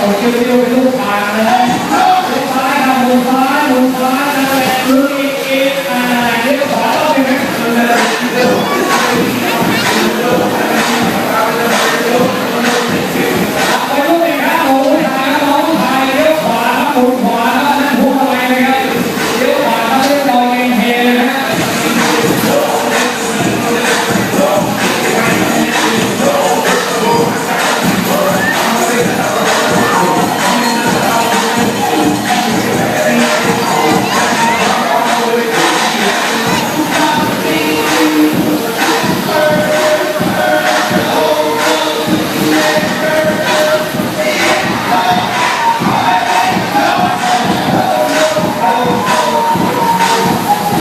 ผมเที่ยวเที่ยวไป็นลูกทางนะฮะลูกซ้ายครับลูกซ้ายลูกซ้ายนะแม่